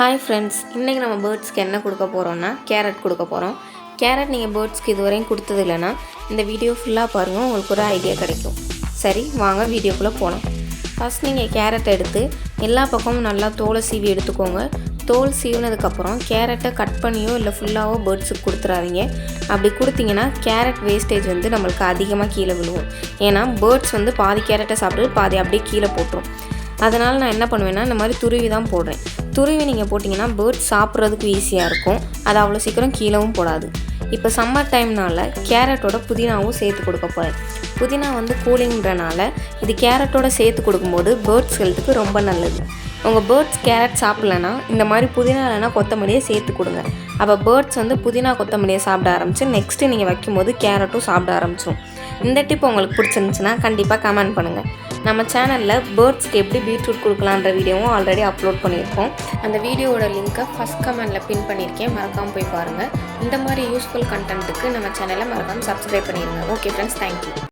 Hi friends இன்றைக்கி நம்ம பேர்ட்ஸ்க்கு என்ன கொடுக்க போகிறோம்னா கேரட் கொடுக்க போகிறோம் கேரட் நீங்கள் பேர்ட்ஸ்க்கு இதுவரையும் கொடுத்தது இல்லைன்னா இந்த வீடியோ ஃபுல்லாக பாருங்கள் உங்களுக்கு ஒரு ஐடியா கிடைக்கும். சரி வாங்க வீடியோக்குள்ளே போகலாம் ஃபஸ்ட் நீங்கள் கேரட் எடுத்து எல்லா பக்கமும் நல்லா தோலை சீவி எடுத்துக்கோங்க. தோல் சீவினதுக்கப்புறம் கேரட்டை கட் பண்ணியோ இல்லை ஃபுல்லாகவோ பேர்ட்ஸுக்கு கொடுத்துறாதீங்க. அப்படி கொடுத்தீங்கன்னா கேரட் வேஸ்டேஜ் வந்து நம்மளுக்கு அதிகமாக கீழே விழுவும். ஏன்னா பேர்ட்ஸ் வந்து பாதி கேரட்டை சாப்பிட்டு பாதி அப்படியே கீழே போட்டுரும். அதனால் நான் என்ன பண்ணுவேன்னா இந்த மாதிரி துருவி தான் போடுறேன். துருவி நீங்கள் போட்டிங்கன்னா பேர்ட்ஸ் சாப்பிட்றதுக்கு ஈஸியாக இருக்கும். அது அவ்வளோ சீக்கிரம் கீழவும் போடாது. இப்போ சம்மர் டைம்னால கேரட்டோட புதினாவும் சேர்த்து கொடுக்க போகிறேன் புதினா வந்து கூலிங்கிறனால இது கேரட்டோட சேர்த்து கொடுக்கும்போது பேர்ட்ஸ் ஹெல்த்துக்கு ரொம்ப நல்லது. உங்கள் பேர்ட்ஸ் கேரட் சாப்பிட்லனா இந்த மாதிரி புதினா இல்லைனா கொத்தமல்லியை சேர்த்து கொடுங்க. அப்போ பேர்ட்ஸ் வந்து புதினா கொத்தமல்லியை சாப்பிட ஆரம்பிச்சு நெக்ஸ்ட்டு நீங்கள் வைக்கும்போது கேரட்டும் சாப்பிட ஆரம்பிச்சிடும் இந்த டிப் உங்களுக்கு பிடிச்சிருந்துச்சுன்னா கண்டிப்பாக கமெண்ட் பண்ணுங்கள் நம்ம சேனலில் பேர்ட்ஸ்க்கு எப்படி பீட்ரூட் கொடுக்கலான்ற வீடியோவும் ஆல்ரெடி அப்லோட் பண்ணியிருக்கோம். அந்த வீடியோவோட லிங்க்கை ஃபஸ்ட் கமெண்டில் பின் பண்ணியிருக்கேன். மறக்காமல் போய் பாருங்கள் இந்த மாதிரி யூஸ்ஃபுல் கண்டென்ட்டுக்கு நம்ம சேனலை மறக்காமல் சப்ஸ்கிரைப் பண்ணிடுங்க ஓகே ஃப்ரெண்ட்ஸ் தேங்க்யூ